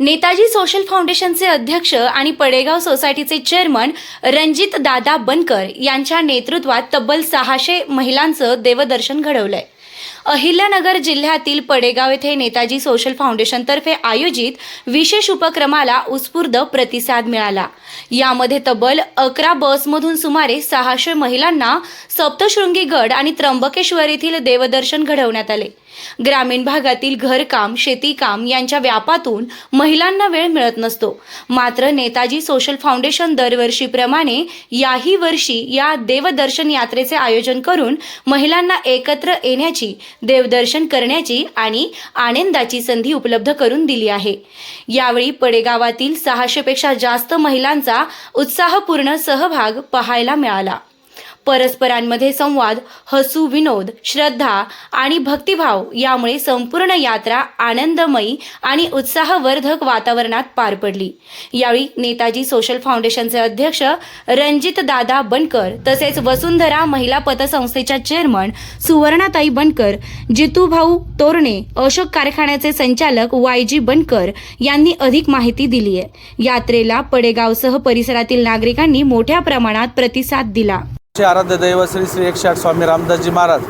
Netaji social फाउंडेशनचे अध्यक्ष आणि पडेगाव सोसायटीचे चेअरमन रणजित दादा बनकर यांच्या नेतृत्वात तब्बल सहाशे महिलांचं देवदर्शन घडवलंय. अहिल्यानगर जिल्ह्यातील पडेगाव येथे नेताजी सोशल फाउंडेशनतर्फे आयोजित विशेष उपक्रमाला उत्स्फूर्त प्रतिसाद मिळाला. यामध्ये तब्बल अकरा बसमधून सुमारे सहाशे महिलांना सप्तशृंगी गड आणि त्र्यंबकेश्वर येथील देवदर्शन घडवण्यात आले. ग्रामीण भागातील घरकाम शेतीकाम यांच्या व्यापातून महिलांना वेळ मिळत नसतो. मात्र नेताजी सोशल फाउंडेशन दरवर्षीप्रमाणे याही वर्षी या देवदर्शन यात्रेचे आयोजन करून महिलांना एकत्र येण्याची देवदर्शन करण्याची आणि आनंदाची संधी उपलब्ध करून दिली आहे. यावेळी पडेगावातील सहाशेपेक्षा जास्त महिलांचा उत्साहपूर्ण सहभाग पाहायला मिळाला. परस्परांमध्ये संवाद हसू विनोद श्रद्धा आणि भक्तिभाव यामुळे संपूर्ण यात्रा आनंदमयी आणि उत्साहवर्धक वातावरणात पार पडली. यावेळी नेताजी सोशल फाउंडेशनचे अध्यक्ष रणजित दादा बनकर तसेच वसुंधरा महिला पतसंस्थेच्या चेअरमन सुवर्णाताई बनकर जितूभाऊ तोरणे अशोक कारखान्याचे संचालक वाय जी बनकर यांनी अधिक माहिती दिली आहे यात्रेला पडेगावसह परिसरातील नागरिकांनी मोठ्या प्रमाणात प्रतिसाद दिला. आराध्य दैव श्री श्री एकशे आठ स्वामी रामदासजी महाराज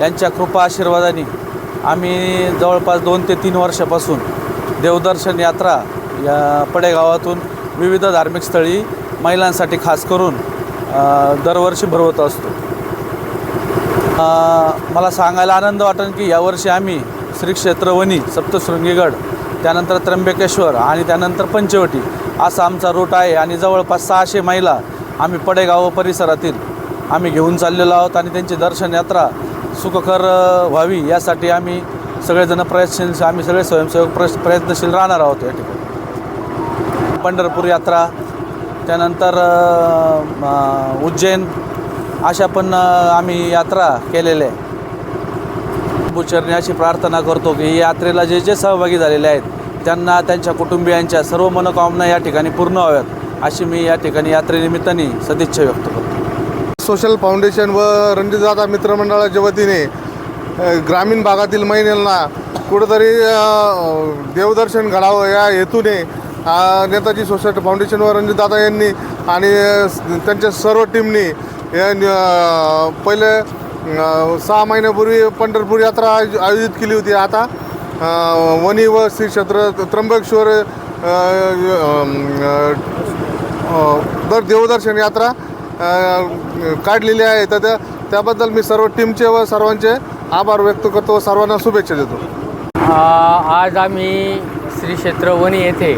यांच्या कृपा आशीर्वादाने आम्ही जवळपास दोन ते तीन वर्षापासून देवदर्शन यात्रा या पडेगावातून विविध धार्मिक स्थळी महिलांसाठी खास करून दरवर्षी भरवत असतो. मला सांगायला आनंद वाटेल की यावर्षी आम्ही श्री क्षेत्र सप्तशृंगीगड त्यानंतर त्र्यंबकेश्वर आणि त्यानंतर पंचवटी असा आमचा रूट आहे आणि जवळपास सहाशे महिला आम्ही पडेगाव परिसरातील आम्ही घेऊन चाललेलो आहोत आणि त्यांची दर्शन यात्रा सुखकर व्हावी यासाठी आम्ही सगळेजण प्रयत्नशील आम्ही सगळे स्वयंसेवक प्र प्रयत्नशील राहणार आहोत या ठिकाणी. पंढरपूर यात्रा त्यानंतर उज्जैन अशा पण आम्ही यात्रा केलेल्या आहे बुचरणी अशी प्रार्थना करतो की यात्रेला जे जे सहभागी झालेले आहेत त्यांना त्यांच्या कुटुंबियांच्या सर्व मनोकामना या ठिकाणी पूर्ण व्हाव्यात अशी मी या ठिकाणी यात्रेनिमित्ताने सदिच्छा व्यक्त करतो. सोशल फाउंडेशन व रणजितदादा मित्रमंडळाच्या वतीने ग्रामीण भागातील महिलांना कुठंतरी देवदर्शन घडावं या हेतूने नेताजी सोशल फाउंडेशन व रणजितदादा यांनी आणि त्यांच्या सर्व टीमनी पहिले सहा महिन्यापूर्वी पंढरपूर यात्रा आयोज- आयोजित केली होती. आता वनी वणी व श्री क्षेत्र त्र्यंबकेश्वर दर देवदर्शन यात्रा काढलेली आहे. तर त्या त्याबद्दल मी सर्व टीमचे व सर्वांचे आभार व्यक्त करतो व सर्वांना शुभेच्छा देतो. आज आम्ही श्री क्षेत्र वणी येथे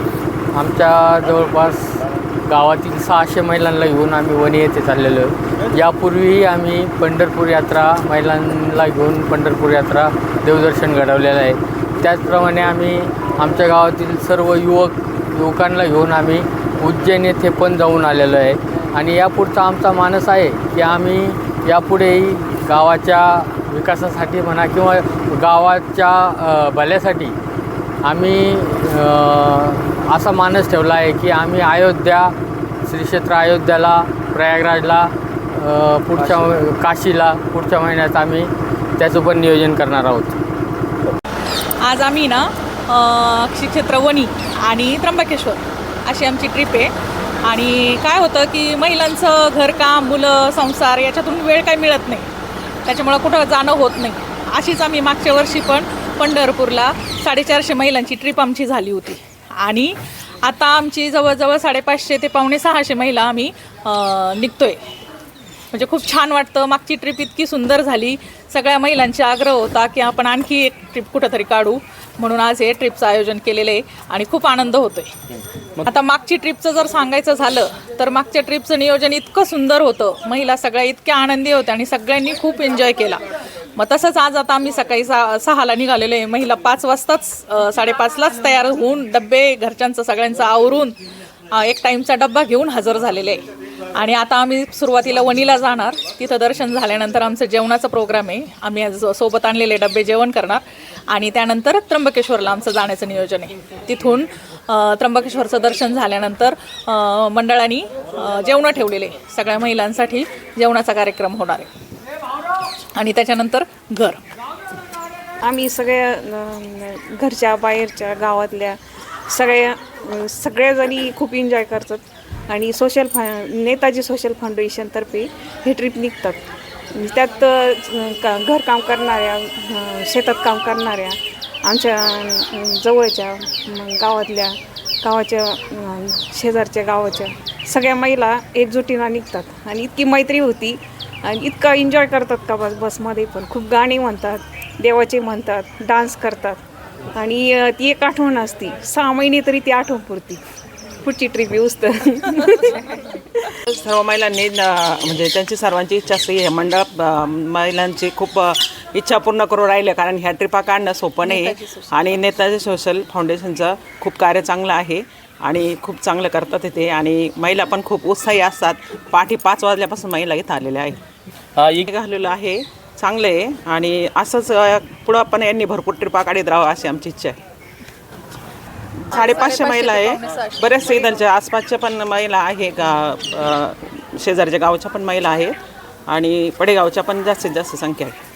आमच्या जवळपास गावातील सहाशे महिलांना घेऊन आम्ही वणी येथे चाललेलो. आहे आम्ही पंढरपूर यात्रा महिलांना घेऊन पंढरपूर यात्रा देवदर्शन घडवलेलं आहे. त्याचप्रमाणे आम्ही आमच्या गावातील सर्व युवक युवकांना घेऊन आम्ही उज्जैन येथे पण जाऊन आलेलो आहे. आणि यापुढचा आमचा मानस आहे की आम्ही यापुढेही गावाच्या विकासासाठी म्हणा किंवा गावाच्या भल्यासाठी आम्ही असा मानस ठेवला आहे की आम्ही अयोध्या श्री क्षेत्र अयोध्याला प्रयागराजला पुढच्या काशीला. पुढच्या महिन्यात आम्ही त्याचं पण नियोजन करणार आहोत. आज आम्ही ना श्री क्षेत्र वणी आणि त्र्यंबकेश्वर अशी आमची ट्रिप आहे. आणि काय होतं की महिलांचं घरकाम मुलं संसार याच्यातून वेळ काही मिळत नाही. त्याच्यामुळं कुठं जाणं होत नाही. अशीच आम्ही मागच्या वर्षी पण पंढरपूरला साडेचारशे महिलांची ट्रिप आमची झाली होती. आणि आता आमची जवळजवळ साडेपाचशे ते पावणे सहाशे महिला आम्ही निघतो आहे म्हणजे खूप छान वाटतं. मागची ट्रिप इतकी सुंदर झाली. सगळ्या महिलांचा आग्रह होता की आपण आणखी एक ट्रिप कुठंतरी काढू. म्हणून आज हे ट्रिपचं आयोजन केलेलं आहे आणि खूप आनंद होतोय. आता मागची ट्रिपचं जर सांगायचं झालं तर मागच्या ट्रिपचं नियोजन इतकं सुंदर होतं. महिला सगळ्या इतक्या आनंदी होत्या आणि सगळ्यांनी खूप एन्जॉय केला. मग तसंच आज आता आम्ही सकाळी सा सहाला निघालेलो आहे. महिला पाच वाजताच साडेपाचलाच तयार होऊन डब्बे घरच्यांचं सगळ्यांचं आवरून एक टाईमचा डब्बा घेऊन हजर झालेले आहे. आणि आता आम्ही सुरुवातीला वणीला जाणार. तिथं दर्शन झाल्यानंतर आमचं जेवणाचा प्रोग्राम आहे. आम्ही आज सोबत आणलेले डबे जेवण करणार. आणि त्यानंतर त्र्यंबकेश्वरला आमचं जाण्याचं नियोजन आहे. तिथून त्र्यंबकेश्वरचं दर्शन झाल्यानंतर मंडळांनी मंडळाने जेवणं ठेवलेले. सगळ्या महिलांसाठी जेवणाचा कार्यक्रम होणार आहे. आणि त्याच्यानंतर घर. आम्ही सगळ्या घरच्या बाहेरच्या गावातल्या सगळ्या सगळ्याजणी खूप एन्जॉय करतात. आणि सोशल फा नेताजी सोशल फाउंडेशनतर्फे हे ट्रिप निघतात. त्यात अ, का घरकाम करणाऱ्या शेतात काम करणाऱ्या आमच्या जवळच्या गावातल्या गावाच्या शेजारच्या गावाच्या सगळ्या महिला एकजुटीनं निघतात. आणि इतकी मैत्री होती आणि इतका एन्जॉय करतात का बस बसमध्ये पण. खूप गाणी म्हणतात देवाचे म्हणतात डान्स करतात. आणि ती एक आठवण असते. सहा महिने तरी ती आठवण पुरती. पुढची ट्रिप येऊच तर सर्व महिलांनी न- म्हणजे त्यांची सर्वांची इच्छा असते. हे मंडळ महिलांची खूप इच्छा पूर्ण करून राहिले कारण ह्या ट्रिपा काढणं सोपं नाही. आणि नेताजी सोशल फाउंडेशनचं खूप कार्य चांगलं आहे. आणि खूप चांगलं करतात इथे. आणि महिला पण खूप उत्साही असतात. पहाटे पाच वाजल्यापासून महिला इथं आलेल्या आहेत. घाललेलं आहे. चांगलं आहे. आणि असंच पुढं पण यांनी भरपूर ट्रिपा काढत राहावं अशी आमची इच्छा आहे. साडेपाचशे महिला आहे. बऱ्याच इथलच्या आसपासच्या पण महिला आहे का अ, शेजारच्या गावच्या पण महिला आहेत आणि पडेगावच्या पण जास्तीत जास्त संख्या आहे.